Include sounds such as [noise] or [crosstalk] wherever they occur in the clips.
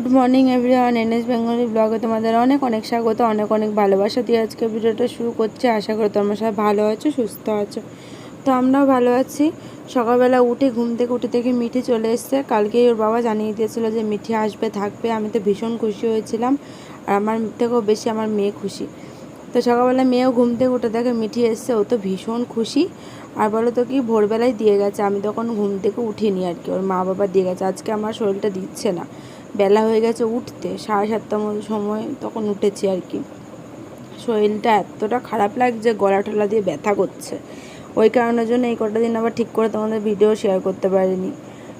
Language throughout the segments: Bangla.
Good morning everyone NS Bengali ব্লগে তোমাদের অনেক অনেক স্বাগত, অনেক অনেক ভালোবাসা দিয়ে আজকে ভিডিওটা শুরু করছি। আশা করি তোমরা সবাই ভালো আছো, সুস্থ আছো। তো আমরাও ভালো আছি। সকালবেলা উঠে ঘুম থেকে উঠে থেকে মিঠি চলে এসছে। কালকেই ওর বাবা জানিয়ে দিয়েছিল যে মিঠি আসবে, থাকবে। আমি তো ভীষণ খুশি হয়েছিলাম। আর আমার থেকেও বেশি আমার মেয়ে খুশি। তো সকালবেলা মেয়েও ঘুম থেকে উঠে দেখে মিঠি এসছে, ও তো ভীষণ খুশি। আর বলো তো কি, ভোরবেলায় দিয়ে গেছে। আমি তখন ঘুম থেকে উঠিনি আর কি। ওর মা বাবা দিয়ে গেছে। আজকে আমার শরীরটা দিচ্ছে না। বেলা হয়ে গেছে উঠতে, সাড়ে সাতটার মতো সময় তখন উঠেছি আর কি। শরীরটা এতটা খারাপ লাগছে, গলা টলা দিয়ে ব্যথা করছে। ওই কারণের জন্য এই কটা দিন আবার ঠিক করে তোমাদের ভিডিও শেয়ার করতে পারিনি।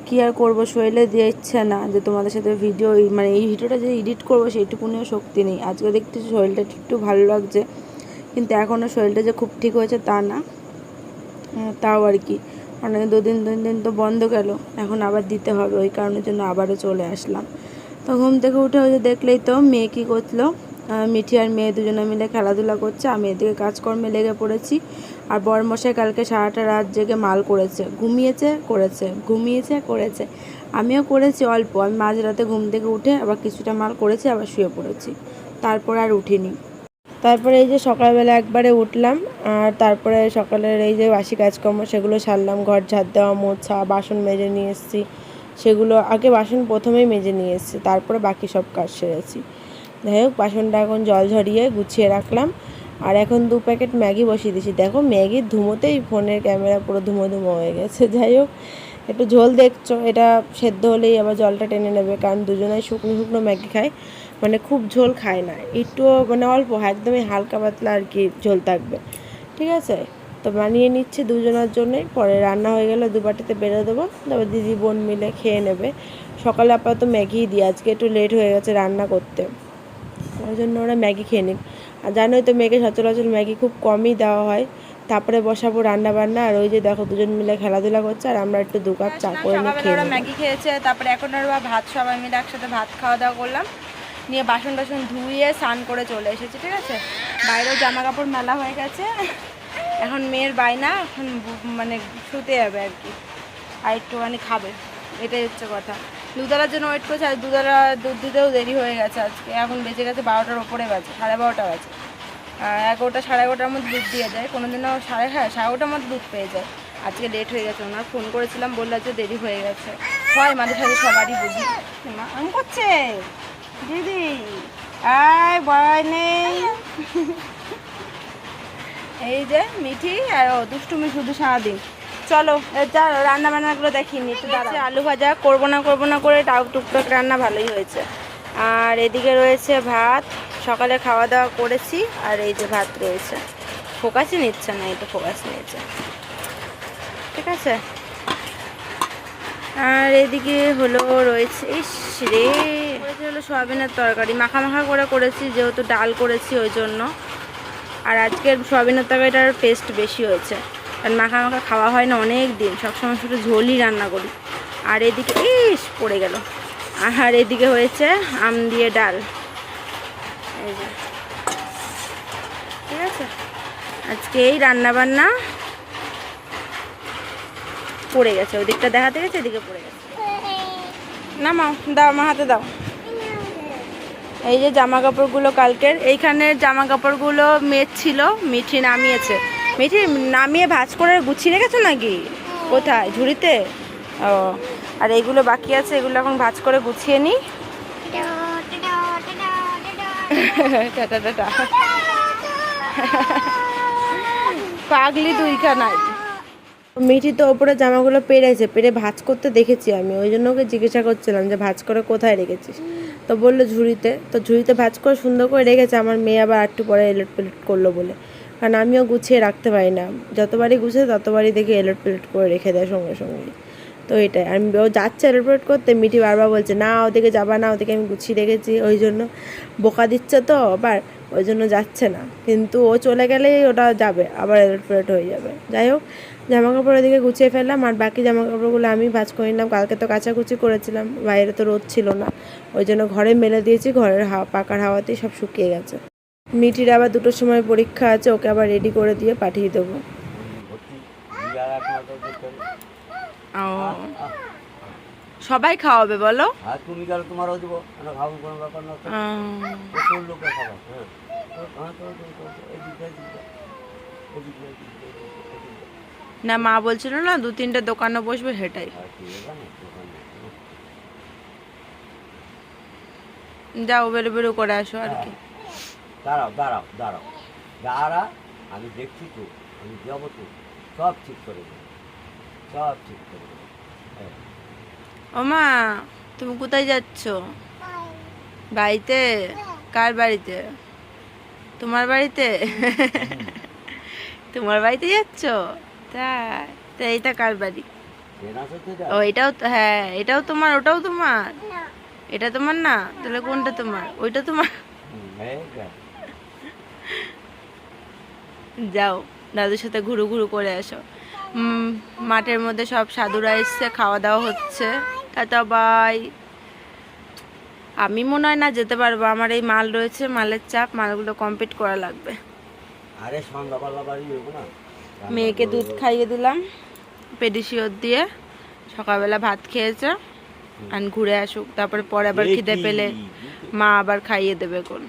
কী আর করব, শরীরে দিয়ে ইচ্ছে না যে তোমাদের সাথে ভিডিও মানে এই ভিডিওটা যে এডিট করব সেইটুকুনিও শক্তি নেই। আজকে দেখতেছি শরীরটা একটু ভালো লাগছে, কিন্তু এখনও শরীরটা যে খুব ঠিক হয়েছে তা না। তাও আর কি। অনেক দুদিন তিন দিন তো বন্ধ গেল। এখন আবার দিতে হবে, ওই কারণের জন্য আবারও চলে আসলাম। তো ঘুম থেকে উঠে ওই যে দেখলেই তো মেয়ে কী করল। মিঠি আর মেয়ে দুজনে মিলে খেলাধুলা করছে, আমি এদিকে কাজকর্মে লেগে পড়েছি। আর বরমশাই কালকে সারাটা রাত জেগে মাল করেছে, ঘুমিয়েছে করেছে ঘুমিয়েছে, করেছে। আমিও করেছি অল্প, আমি মাঝরাতে ঘুম থেকে উঠে আবার কিছুটা মাল করেছি, আবার শুয়ে পড়েছি। তারপর আর উঠিনি। তারপরে এই যে সকালবেলা একবারে উঠলাম, আর তারপরে সকালের এই যে বাসি কাজকর্ম, সেগুলো সারলাম, ঘর ঝাড় দেওয়া, মোছা, বাসন মেজে নিয়ে এসেছি। সেগুলো আগে বাসন প্রথমেই মেজে নিয়ে এসেছি, তারপরে বাকি সব কাজ সেরেছি যাই হোক, বাসনটা এখন জল ঝরিয়ে গুছিয়ে রাখলাম, আর এখন দু প্যাকেট ম্যাগি বসিয়ে দিয়েছি। দেখো, ম্যাগির ধুমোতেই ফোনের ক্যামেরা পুরো ধুমো ধুমো হয়ে গেছে। যাই হোক একটু ঝোল দেখছ, এটা সেদ্ধ হলেই আবার জলটা টেনে নেবে, কারণ দুজনেই শুকনো শুকনো ম্যাগি খায়। মানে খুব ঝোল খায় না, একটু মানে অল্প, একদমই হালকা পাতলা আর কি ঝোল থাকবে। ঠিক আছে? তো বানিয়ে নিচ্ছে দুজনের জন্যই, পরে রান্না হয়ে গেলে দু বাটিতে বেড়ে দেবো, তারপর দিদি বোন মিলে খেয়ে নেবে। সকালে আপাতত ম্যাগিই দিই, আজকে একটু লেট হয়ে গেছে রান্না করতে। ওই জন্য ওরা ম্যাগি খেয়ে নিক। আর জানোই তো, মেয়েকে সচরাচর ম্যাগি খুব কমই দেওয়া হয়। তারপরে বসাবো রান্না বান্না আর ওই যে দেখো দুজন মিলে খেলাধুলা করছে আর আমরা একটু দু কাপ চা করে নিয়ে খেয়ে ম্যাগি খেয়েছে তারপরে এখন আর ভাত সবাই মিলে একসাথে ভাত খাওয়া দাওয়া করলাম। নিয়ে বাসন টাসন ধুয়ে স্নান করে চলে এসেছি ঠিক আছে? বাইরেও জামা কাপড় মেলা হয়ে গেছে। এখন মেয়ের বাইনা এখন মানে শুতে যাবে আর কি। আর একটুখানি খাবে এটাই হচ্ছে কথা। দুধারার জন্য ওয়েট করছে আর দুধারা দুধ দিতেও দেরি হয়ে গেছে আজকে। এখন বেজে গেছে বারোটার ওপরে বাজে সাড়ে বারোটা বাজে। এগারোটা সাড়ে এগারোটার মধ্যে দুধ দিয়ে যায়। কোনো দিনও সাড়ে হ্যাঁ সাড়ে এগারোটার মধ্যে দুধ পেয়ে যায়। আজকে লেট হয়ে গেছে ওনার ফোন করেছিলাম বলল যে দেরি হয়ে গেছে। হয় মাঝে সাঝে সবারই বুঝি। আম করছে? দিদি আয় ভয় নেই। এই যে মিঠি আর দুষ্টুমি শুধু সারাদিন। চলো যা রান্না বান্নাগুলো দেখিনি তো দাঁড়া আলু ভাজা করব না করব না করে টাক টুকটাক রান্না ভালোই হয়েছে। আর এদিকে রয়েছে ভাত সকালে খাওয়া দাওয়া করেছি, আর এই যে ভাত রয়েছে। ফোকাসই নিচ্ছে না একটু ফোকাস নিয়েছে। ঠিক আছে? আর এদিকে হলো রয়েছে, ইস রে, রয়েছে হলো সয়াবিনের তরকারি। মাখা মাখা করে করেছি, যেহেতু ডাল করেছি ওই জন্য। আর আজকের সয়াবিনের তরকারিটার টেস্ট বেশি হয়েছে। কারণ মাখা মাখা খাওয়া হয় না অনেক দিন, সবসময় শুধু ঝোলই রান্না করি। আর এদিকে, ইস, পড়ে গেল। আর এদিকে হয়েছে আম দিয়ে ডাল। ঠিক আছে? আজকে এই রান্না বান্না পড়ে গেছে, ওদিকটা দেখাতে গেছে, এদিকে পড়ে গেছে। নামাও, দাও, আমার হাতে দাও। এই যে জামা কাপড়গুলো কালকের এইখানের জামা কাপড়গুলো মেয়ের ছিল, মিঠি নামিয়েছে। মিঠি, নামিয়ে ভাঁজ করে গুছিয়ে রেখেছো নাকি? কোথায়? ঝুড়িতে? ও, আর এইগুলো বাকি আছে, এগুলো এখন ভাঁজ করে গুছিয়ে নিই টাটা টাটা। পাগলি দুইখানায়। মিঠি তো ওপরে জামাগুলো পেরেছে, পেরে ভাঁজ করতে দেখেছি আমি। ওই জন্য ওকে জিজ্ঞাসা করছিলাম যে, ভাঁজ করে কোথায় রেখেছিস? তো বলল ঝুড়িতে। তো ঝুড়িতে ভাঁজ করে সুন্দর করে রেখেছে। আমার মেয়ে আবার একটু পরে এলট পেলট করল বলে। কারণ আমিও গুছিয়ে রাখতে পারি না। যতবারই গুছিয়ে ততবারই দেখি এলট পেলট করে রেখে দেয় সঙ্গে সঙ্গে তো এটাই। আমি ও যাচ্ছে এলট করতে, মিঠি বারবার বলছে, না, ওদিকে যাবা না, ওদিকে আমি গুছিয়ে রেখেছি, ওই জন্য বোকা দিচ্ছে তো, আবার ওই জন্য যাচ্ছে না। কিন্তু ও চলে গেলেই ওটা যাবে, আবার এলট হয়ে যাবে। যাই হোক জামা কাপড় ওদিকে গুছিয়ে ফেললাম, আর বাকি জামা কাপড়গুলো আমি ভাজ করে নিলাম। কালকে তো কাচাকুচি করেছিলাম, বাইরে তো রোদ ছিল না, ওই জন্য ঘরে মেলে দিয়েছি, ঘরের হাওয়া, পাকার হাওয়াতেই সব শুকিয়ে গেছে। মিটির আবার দুটোর সময় পরীক্ষা আছে, ওকে আবার রেডি করে দিয়ে পাঠিয়ে দেবো। ও। সবাই খাওয়াবে বলো। আর তুমি গেলে তোমারও দেবো আমরা খাব কোনো ব্যাপার না। প্রচুর লোকের খাবার হ্যাঁ। হ্যাঁ, এদিকে। না মা বলছিল না দু তিনটে দোকানে বসবে সেটাই। হ্যাঁ। যাও বেরো বেরো করে আসো আর কি। দাঁড়াও দাঁড়াও দাঁড়াও। দাঁড়া আমি দেখছি তো আমি যাব তো। সব ঠিক করে দেবো। সব ঠিক করে দেবো। হ্যাঁ। তুমি কোথায় যাচ্ছ? বাড়িতে? কার বাড়িতে? তোমার বাড়িতে? [laughs] তোমার বাড়িতে যাচ্ছ? তাই তা এইটা কার বাড়ি? ও এটাও হ্যাঁ এটাও তোমার ওটাও তোমার? এটা তোমার না? তাহলে কোনটা তোমার? ওইটা তোমার? যাও দাদুর সাথে ঘুরু ঘুরু করে আসো। মাঠের মধ্যে সব সাধুরা এসছে খাওয়া দাওয়া হচ্ছে। টাটা বাই আমি মনে হয় না যেতে পারব। আমার এই মাল রয়েছে মালের চাপ মালগুলো কমপ্লিট করা লাগবে। মেয়েকে দুধ খাইয়ে দিলাম পেডিসিওর দিয়ে। সকালবেলা ভাত খেয়েছে আর ঘুরে আসুক। তারপরে পরে আবার খিদে পেলে মা আবার খাইয়ে দেবে কোন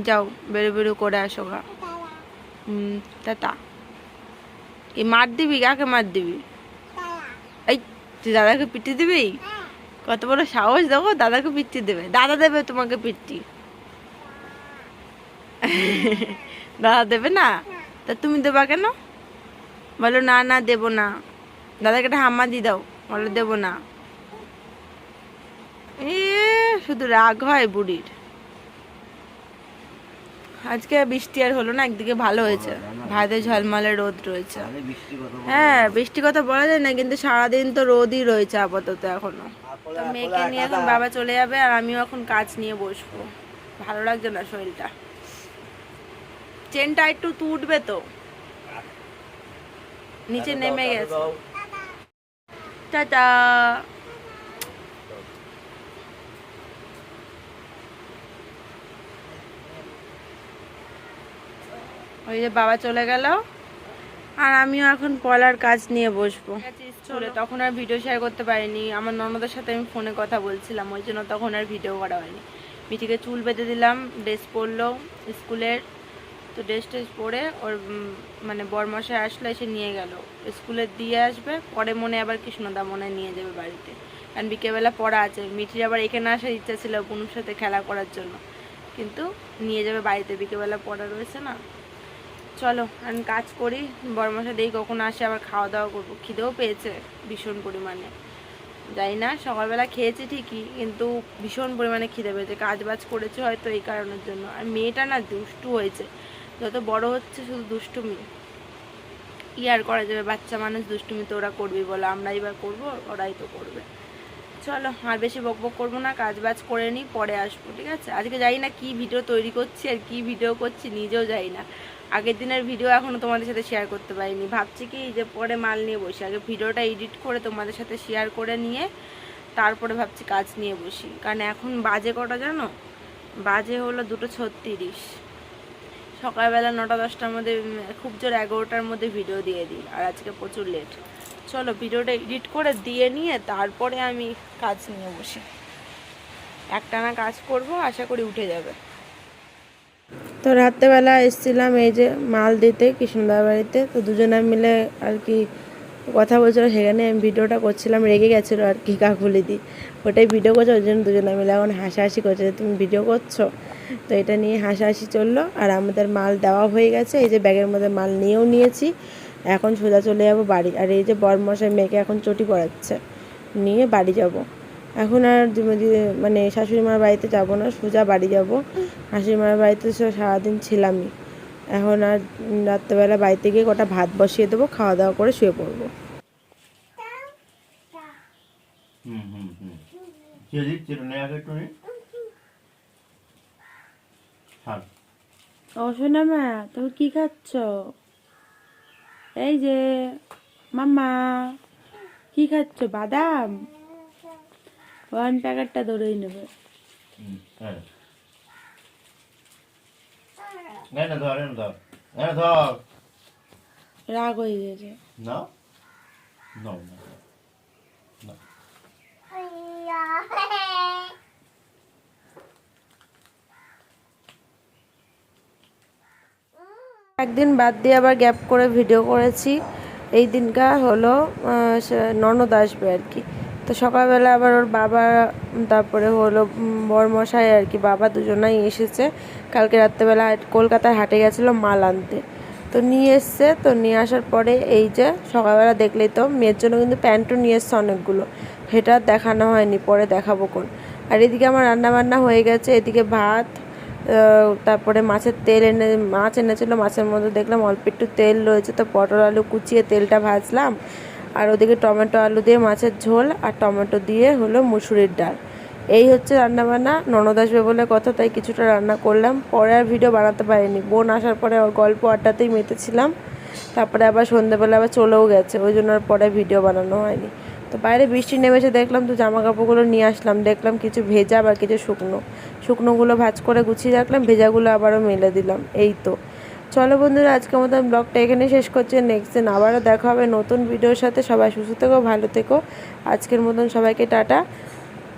যাও, বেরো বেরো করে আসো গা। হুম টাটা। এই মার দিবি, কাকে মার দিবি? এই, তুই দাদাকে পিটি দিবি? কত বড় সাহস দেবো দাদাকে পিটি দেবে। দাদা দেবে তোমাকে পিটি। দাদা দেবে না? তা তুমি দেবা কেন? বলো, না না, দেবো না। দাদাকে একটা হাম্মা দিয়ে দাও। বলো, দেবো না। এ, শুধু রাগ হয় বুড়ির। আজকে বৃষ্টি আর হলো না একদিকে ভালো হয়েছে। ভাইদের ঝলমলে রোদ রয়েছে। হ্যাঁ বৃষ্টি কথা বলা যায় না কিন্তু সারাদিন তো রোদই রয়েছে আপাতত এখনও। তো মেয়েকে নিয়ে এখন বাবা চলে যাবে আর আমিও এখন কাজ নিয়ে বসবো। ভালো লাগছে না শরীরটা। চেনটা একটু তুটবে তো। নিচে নেমে গেছে। টাটা। ওই যে বাবা চলে গেল। আর আমিও এখন পলার কাজ নিয়ে বসবো। চলে, তখন আর ভিডিও শেয়ার করতে পারিনি। আমার ননদের সাথে আমি ফোনে কথা বলছিলাম, ওই জন্য তখন আর ভিডিও করা হয়নি। মিটিকে চুল বেঁধে দিলাম ড্রেস পরলো স্কুলের। তো ড্রেস টেস পরে ওর মানে বরমশাই আসলো, এসে নিয়ে গেল। স্কুলে দিয়ে আসবে, পরে মনে আবার কৃষ্ণদা মনে নিয়ে যাবে বাড়িতে। কারণ বিকেলবেলা পড়া আছে। মিঠির আবার এখানে আসার ইচ্ছা ছিল বুনুর সাথে খেলা করার জন্য। কিন্তু নিয়ে যাবে বাড়িতে। বিকেলবেলা পড়া রয়েছে না। চলো, আমি কাজ করি বরমশা দেখি কখন আসে, আবার খাওয়া দাওয়া করব। খিদেও পেয়েছে ভীষণ পরিমাণে। জানি না, সকালবেলা খেয়েছি ঠিকই, কিন্তু ভীষণ পরিমাণে খিদে পেয়েছে। কাজ বাজ করেছে হয়তো এই কারণের জন্য। আর মেয়েটা না দুষ্টু হয়েছে। যত বড় হচ্ছে শুধু দুষ্টুমি। কি আর করা যাবে? বাচ্চা মানুষ দুষ্টুমি তো ওরা করবেই বলো। আমরাই বা করব, ওরাই তো করবে। চলো, আর বেশি বক বক করব না কাজ বাজ করে নিই পরে আসব, ঠিক আছে? আজকে জানি না কি ভিডিও তৈরি করছি আর কি ভিডিও করছি, নিজেও জানি না। আগের দিনের ভিডিও এখনও তোমাদের সাথে শেয়ার করতে পারিনি। ভাবছি কি যে পরে মাল নিয়ে বসি। আগে ভিডিওটা এডিট করে তোমাদের সাথে শেয়ার করে নিয়ে তারপরে ভাবছি কাজ নিয়ে বসি। কারণ এখন বাজে কটা জানো? বাজে হলো দুটো ছত্রিশ। সকালবেলা নটা দশটার মধ্যে খুব জোর এগারোটার মধ্যে ভিডিও দিয়ে দিই। আর আজকে প্রচুর লেট চলো ভিডিওটা এডিট করে দিয়ে নিয়ে তারপরে আমি কাজ নিয়ে বসি। একটানা কাজ করব, আশা করি উঠে যাবে। তো রাত্রেবেলা এসেছিলাম এই যে মাল দিতে কৃষ্ণদার বাড়িতে তো দুজনে মিলে আর কি কথা বলছিল, সেখানে আমি ভিডিওটা করছিলাম, রেগে গেছিল আর কি কাকুলি দি ওটাই ভিডিও করছে, ওই জন্য দুজনে মিলে এখন হাসাহাসি করছে। যে তুমি ভিডিও করছ? তো এটা নিয়ে হাসাহাসি চলল আর আমাদের মাল দেওয়া হয়ে গেছে। এই যে ব্যাগের মধ্যে মাল নিয়েও নিয়েছি। এখন সোজা চলে যাব বাড়ি। আর এই যে বরমশাই মেয়েকে এখন চটি পড়াচ্ছে নিয়ে বাড়ি যাব। এখন আর মানে শাশুড়ি মার বাড়িতে যাব না সোজা বাড়ি যাব। শাশুড়ি মার বাড়িতে তো সারাদিন ছিলামই। এখন আর রাত্রেবেলা বাড়িতে গিয়ে কটা ভাত বসিয়ে দেবো খাওয়া দাওয়া করে শুয়ে পড়ব। হুম হুম হুম। চিলি চিরুনি আগে একটু নি ও শোনা মা তুমি কি খাচ্ছ? এই যে মাম্মা কি খাচ্ছ? বাদাম? ওয়ান প্যাকেটটা ধরেই নেবে। হ্যাঁ। রাগ হয়ে গেছে. একদিন বাদ দিয়ে আবার গ্যাপ করে ভিডিও করেছি। এই দিনটা হলো ননদ আসবে আর কি। তো সকালবেলা আবার ওর বাবা, তারপরে হলো বরমশাই আর কি, বাবা দুজনাই এসেছে। কালকে রাত্রেবেলা কলকাতায় হাটে গেছিল মাল আনতে। তো নিয়ে এসছে, তো নিয়ে আসার পরে এই যে সকালবেলা দেখলেই তো মেয়ের জন্য কিন্তু প্যান্টও নিয়ে এসছে অনেকগুলো। সেটা দেখানো হয়নি, পরে দেখাবো কোন। আর এদিকে আমার রান্না বান্না হয়ে গেছে, এদিকে ভাত তারপরে মাছের তেল এনে, মাছ এনেছিলো, মাছের মধ্যে দেখলাম অল্প একটু তেল রয়েছে, তো পটল আলু কুচিয়ে তেলটা ভাজলাম। আর ওদিকে টমেটো, আলু দিয়ে মাছের ঝোল আর টমেটো দিয়ে হলো মুসুরির ডাল। এই হচ্ছে রান্নাবান্না। ননদ আসবে বলে কথা, তাই কিছুটা রান্না করলাম। পরে আর ভিডিও বানাতে পারিনি। বোন আসার পরে ওর গল্প আড্ডাতেই মেতেছিলাম। তারপরে আবার সন্ধ্যেবেলা আবার চলেও গেছে। ওই জন্য আর পরে ভিডিও বানানো হয়নি। তো বাইরে বৃষ্টি নেমেছে, দেখলাম তো জামা কাপড়গুলো নিয়ে আসলাম। দেখলাম কিছু ভেজা বা কিছু শুকনো। শুকনোগুলো ভাজ করে গুছিয়ে রাখলাম, ভেজাগুলো আবারও মেলে দিলাম। এই তো। চলো বন্ধুরা, আজকের মতন ব্লগটা এখানে শেষ করছে। নেক্সট দিন আবারও দেখা হবে নতুন ভিডিওর সাথে। সবাই সুস্থ থেকো, ভালো থেকো। আজকের মতন সবাইকে টাটা।